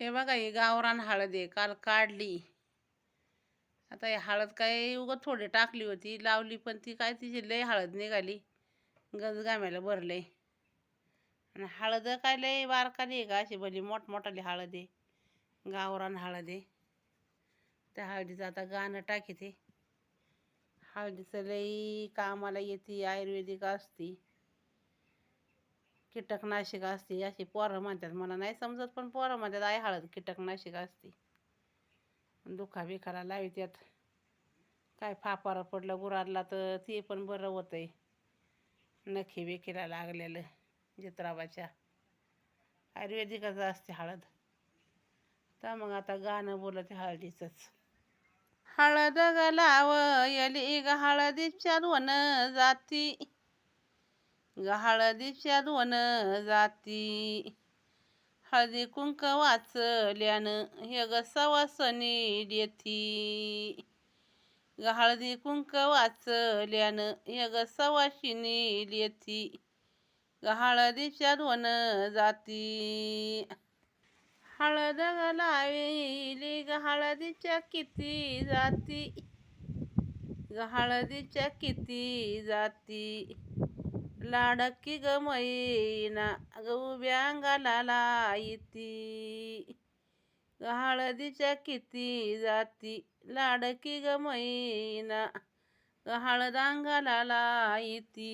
हे बघा ही गावरान हळद आहे काल काढली. आता ही हळद काय उगं थोडी टाकली होती लावली पण ती काय तिची लय हळद निघाली. गजगाम्याला भरले आणि हळद काय लय बारकाली आहे का अशी भली मोठमोठाली हळद आहे. गावरान हळद आहे. त्या हळदीचं आता गाणं टाकी ते हळदीचं लई कामाला येते आयुर्वेदिक असती. कीटकनाशक असते अशी पोरं म्हणतात मला. नाही समजत पण पोरं म्हणतात आई हळद कीटकनाशक असते. दुखा बिखाला लावी त्यात काय फापारा पडलं गुराडला तर ते पण बरं होतंय. नखी बिखीला लागलेलं जित्राबाच्या. आयुर्वेदिकच असते हळद. तर मग आता गाणं बोलत हळदीचंच. हळद गलाव यली ग हळदीच्या दोन जाती. हळदीच्या दोन जाती. हळदी कुंक वाचल्यानं हे ग सवासनी देती. हळदी कुंक वाचल्यानं हे ग सवाशिनी देती. हळदीच्या दोन जाती. हळद लाविली ग हळदीच्या किती जाती? हळदीच्या किती जाती? लाडकी ग मैना ग उभ्या अंगाला येती ग हळदीच्या किती जाती लाडकी ग मैना ग हळद अंगाला येती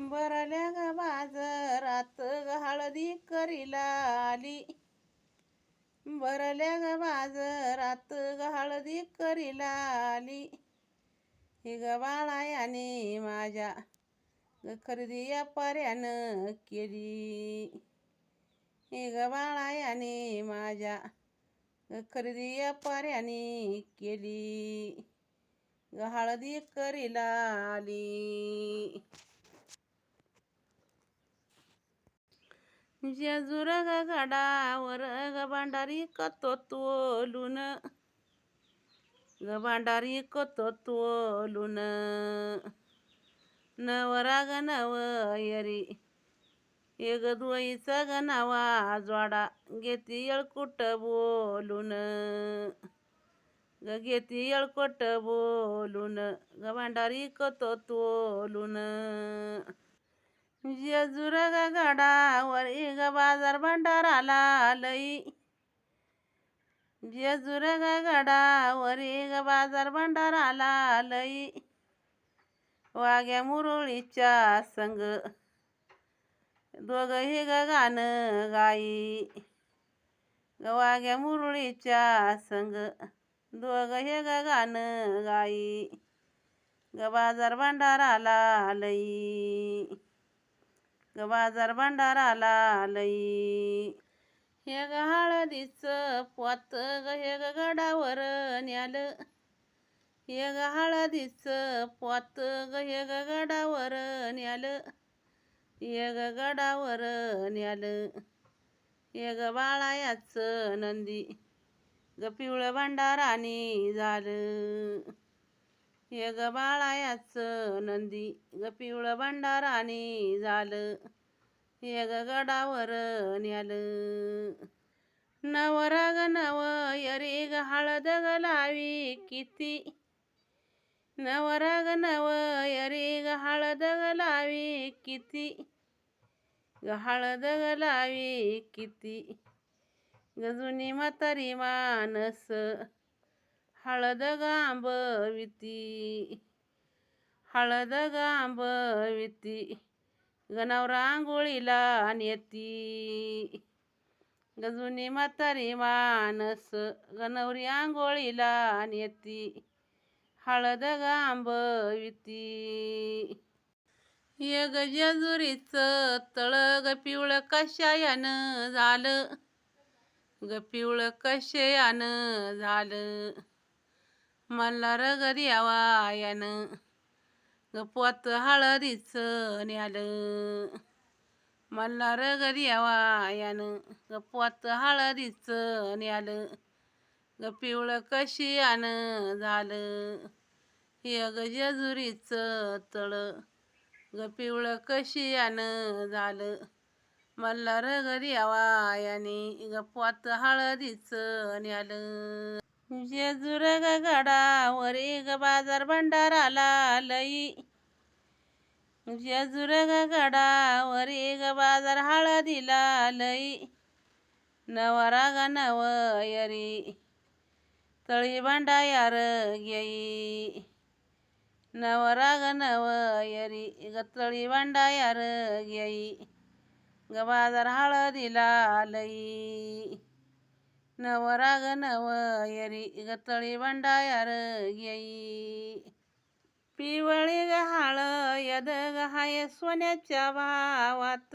बरल्या ग बाजारात ग हळदी करीला आली बरल्या ग बाजारात ग हळदी करीला आली ही ग माझ्या खरेदी खरेदी व्यापाऱ्यानं केली ही ग माझ्या खरेदी खरेदी व्यापाऱ्याने केली. हळदी करीला आली. जेजूर ग गडावर ग भांडारी कतो तोलून ग भांडारी तोलून. नवरा नवयरी एक दुईचा ग नवा जोडा घेती अळकुट बोलून. ग घेती येळकोट बोलून. ग भांडारी कतो तोलून. जेजूर गडावर ग बाजार भंडाराला लई. जेजुर ग गडावर ग बाजार भंडाराला लई वाघ्या मुरळीच्या संग. दोघ हे ग गाणं गाई. ग वाघ्या मुरळीच्या संग. दोघ हे ग गाणं गाई. ग बाजार भंडाराला लई. ग बाजार भंडाराला लई. हे ग हळदीचं पोत ग हे ग गडावर न्यालं. हे ग हळदीचं पोत ग हे ग गडावर न्यालं. हे गडावर न्यालं. हे ग बाळायाच नंदी. ग पिवळं भंडारानी झालं. हे ग बाळायाच नंदी. ग पिवळं भंडारानी झालं. एक गडावर न्यालं. नवराग नव यरी ग हळद ग लावी किती नवराग नव यरी ग हळद ग लावी किती. ग हळद ग लावी किती. ग जुनी म्हातारी मानस हळद गांब विती. हळद ग आंबविती ग आंघोळीला नेती ग जुनी म्हातारी मानस गणवरी आंघोळीला नेती हळद ग आंबविती ये ग तळ ग पिवळं कशायानं झालं? ग पिवळं कशयानं झालं? मल्हार ग देवायानं यानं पोत हळदीच न्यालं. मल्हार ग देवायानं ग पोत हळदीचं न्यालं. ग पिवळं कशी आण झालं. हे ग जेजुरीचं तळ. ग पिवळं कशी आण झालं. मल्हार गरीवा याने. गप्पात हळदीच न्यालं. जेजुरग गडावरी ग बाजार भंडाराला लई. जेजुरग गडावरी ग बाजार हळदीला लई. नवरा ग नवयरी तळी भांडायार घेई नवरा ग नवयरी ग तळी भांडायार घेई ग बाजार हळदीला लई. नवरा ग नवयरी ग तळी भांडायार घेई पिवळी ग यद ग हाय सोन्याच्या भावात.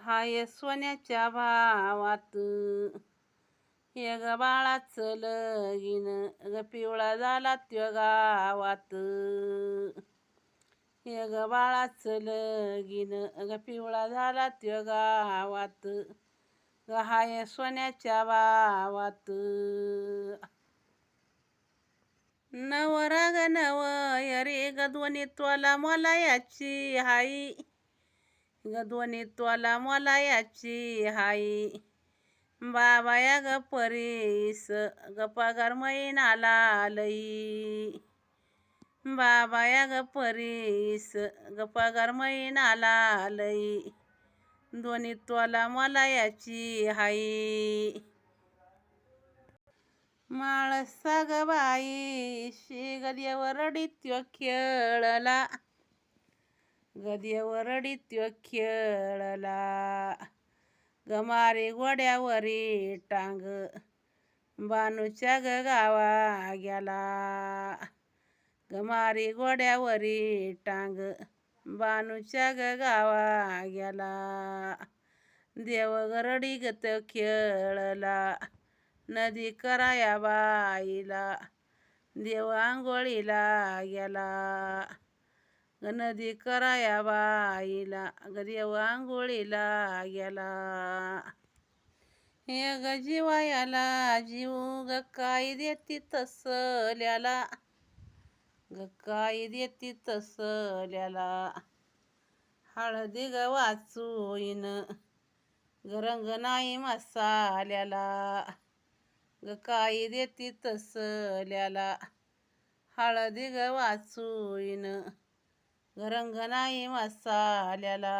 हाय सोन्याच्या भावात. हे ग बाळाचं लगीन ग पिवळा झाला त्यो गावात. हे ग बाळाचं लगीन ग पिवळा झाला त्यो गावात. हाय सोन्याच्या वावात. नवरा ग नवयरी ग दोन्ही मला याची हाई. ग दोन्ही मला याची हाई. बाबा या ग परीस गपागार पगार आला लई. बाबा या ग परीस गपागार पगार आला लई. दोन्ही तोला मला याची हाई. माळसा ग बाई शी गदेवरडी त्यो खेळला. गदेवरडी त्यो खेळला. गमारी घोड्यावरी टांग बानूच्या ग गावा गेला. गमारी घोड्यावरी टांग बानूच्या ग गावा गेला देवगरडी गत खेळला. नदी कराया बाईला. देव आंघोळीला गेला. ग नदी कराया बाईला. ग देव आंघोळीला गेला. हे ग जीवायाला जीव ग काय देती तसल्याला ग काय देती तसल्याला? हळदी ग वाचून ग रंग नाही मसाल्याला. ग काय देती तसल्याला? हळदी ग वाचून ग रंग नाही मसाल्याला.